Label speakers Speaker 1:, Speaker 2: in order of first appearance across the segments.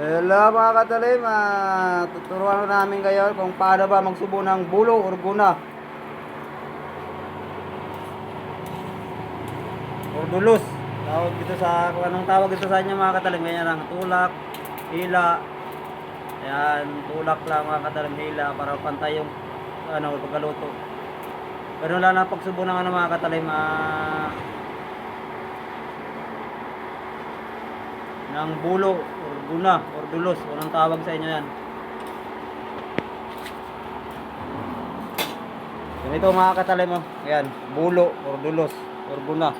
Speaker 1: Hello mga katalim, ah, tuturuan namin kayo kung paano ba magsubo ng bulo or guna. Or dulos. Tawag dito sa, kung anong tawag dito sa inyo mga katalim, ganyan lang, tulak, hila. Ayan, tulak lang mga katalim, hila para pantay yung ano, pagkaluto. Pero wala na pagsubo ng ano mga katalim, ah, ng bulo or guna or dulos o anong tawag sa inyo yan. Ganito mga katalim mo. Ayan bulo or dulos or guna.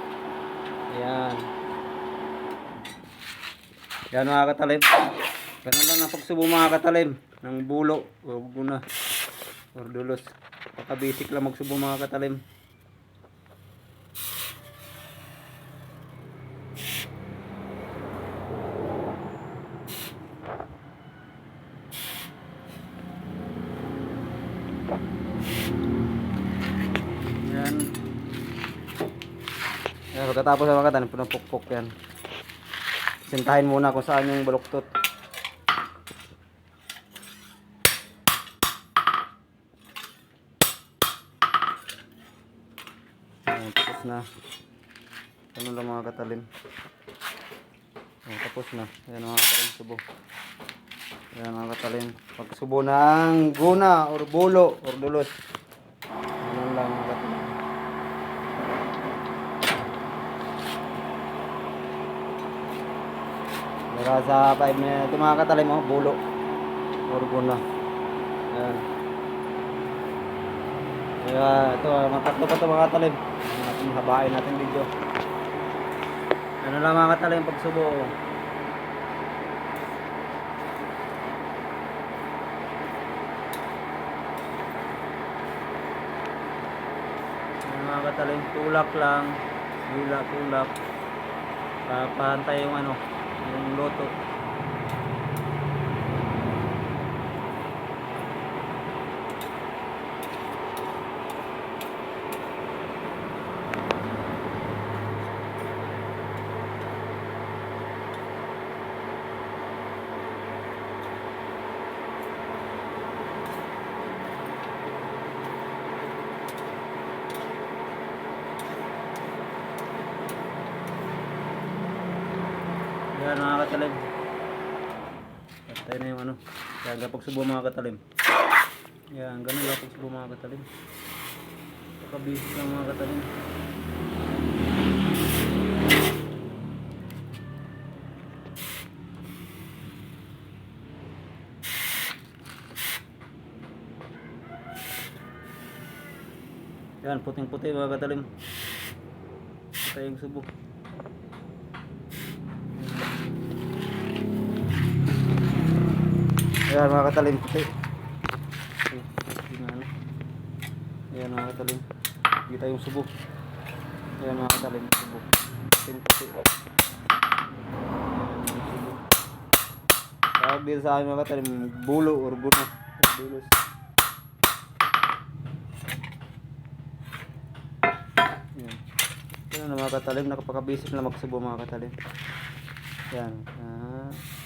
Speaker 1: Ayan. Yan mga katalim ganun lang ang pagsubo mga katalim ng bulo or guna or dulos. Pagka basic lang magsubo mga katalim Yan. Yan, pagkatapos ng mga katan, pinapukpok yan. Sintahin muna kung saan yung baluktot. Yan, tapos na. Ano lang mga katalim. Yan, tapos na. Yan mga katalim subo. Yan mga katalim. Pagsubo ng guna or bulo or dulos. Ano lang mga katalim. Mura sa 5 minutes. Ito mga katalim mo, bulo. Or guna. Yan. Kaya ito, mga tatlo pa ito mga katalim. Natin habain natin video. Ano lang mga katalim pagsubo. Ano mga katalim, tulak lang. Hila, tulak. Papahantay yung ano, yung loto. Yan mga katalim. Patay na yung ano. Yan, kapag subo mga katalim. Yan, ganun lang pag subo mga katalim. Pakabisi lang mga katalim. Yan, puting-puti mga katalim. Patay yung subo. Ayan mga katalim. Ayan, Ayan mga katalim. Kita yung subo. Ayan mga katalim. Subo. Puting puti. Ayan. Tawag dito sa akin mga katalim. Bulo or buno. Bulos. Ayan. Ayan na mga katalim. Nakapakabisip na magsubo mga katalim. Ayan. Ah.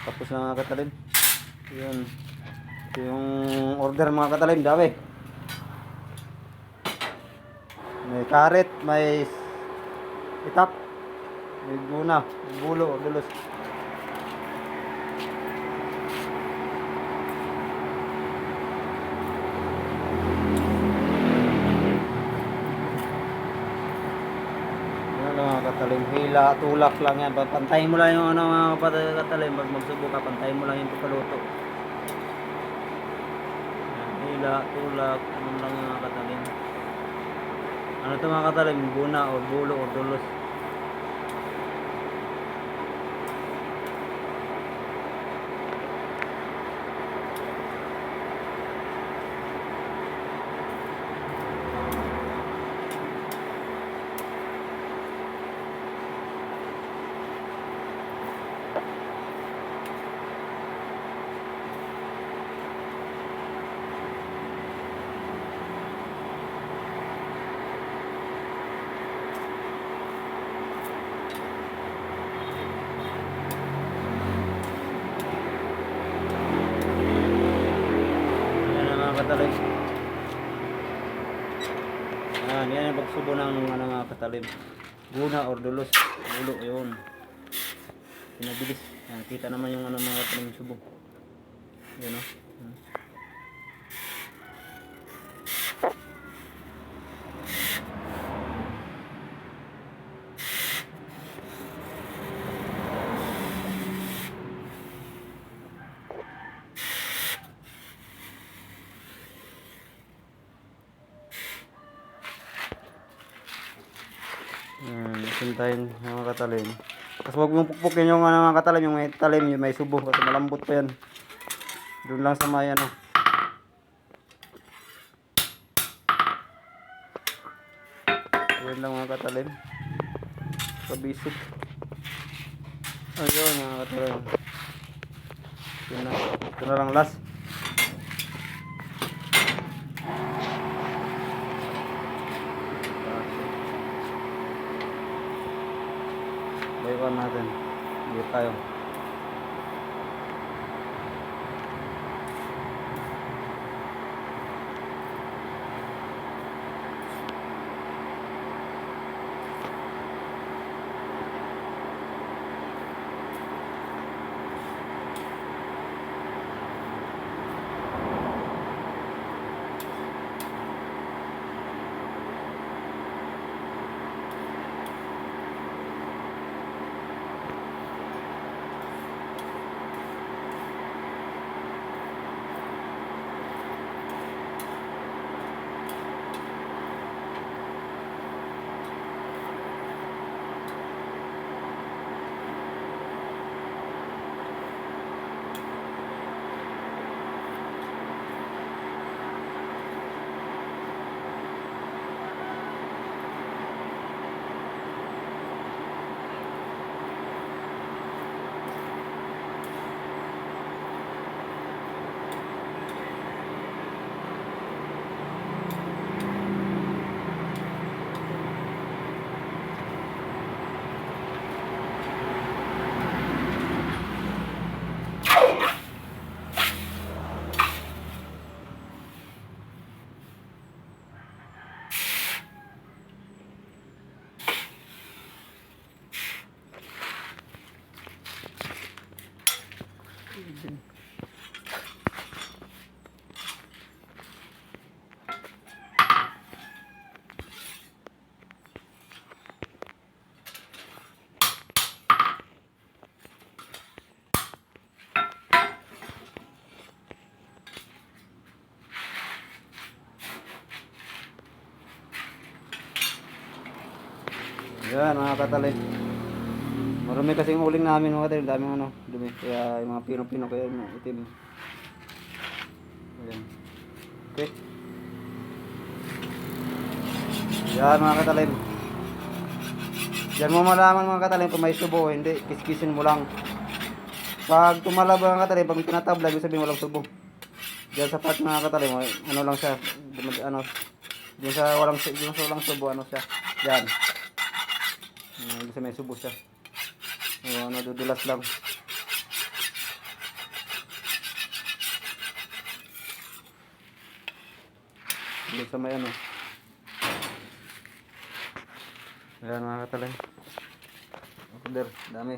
Speaker 1: Tapos na mga katalim. Yun. Ito yung order mga katalim, dami. May karet, may itak, may guna, may bulo, dulos. Yan lang mga hila, tulak lang yan. Pantayin mo lang yung ano mga katalim. Pag magsubo ka, pantayin mo lang yung papaluto. Yan, hila, tulak, ano lang yung mga katalim. Ano ito mga katalim? Guna o bulo o dulos. Yan, yan yung pagsubo ng ano, mga katalim. Guna or dulos. Ulo, yun. Pinabilis. Yan, kita naman yung ano, mga katalim subo. Yan o. Hmm. Yan, sintayin yung mga katalim. Tapos huwag mong pukpukin yung ano, mga katalim, yung may talim, yung may subo. Kasi malambot pa yan. Doon lang sa may ano. Yan lang mga katalim. Sa basic. Ayun mga katalim. Yun na. Ito na lang last. Natin. Hindi tayo. Yan mga katalim. Marami kasing uling namin mga katalim. Daming ano, dumi. Kaya yung mga pino-pino kaya yung itim. Ayan. Okay. Yan mga katalim. Yan mo malaman mga katalim kung may subo hindi. Kiskisin mo lang. Pag tumalab mga katalim, pag tinatabla, ibig sabihin walang subo. Diyan sa part mga katalim, ano lang siya, ano, diyan sa walang, diyan sa walang subo, ano siya. Yan. Uh, kasi may subo siya. O, ano, dudulas lang. Dito sa may ano. Ayan mga katalay. Order, dami.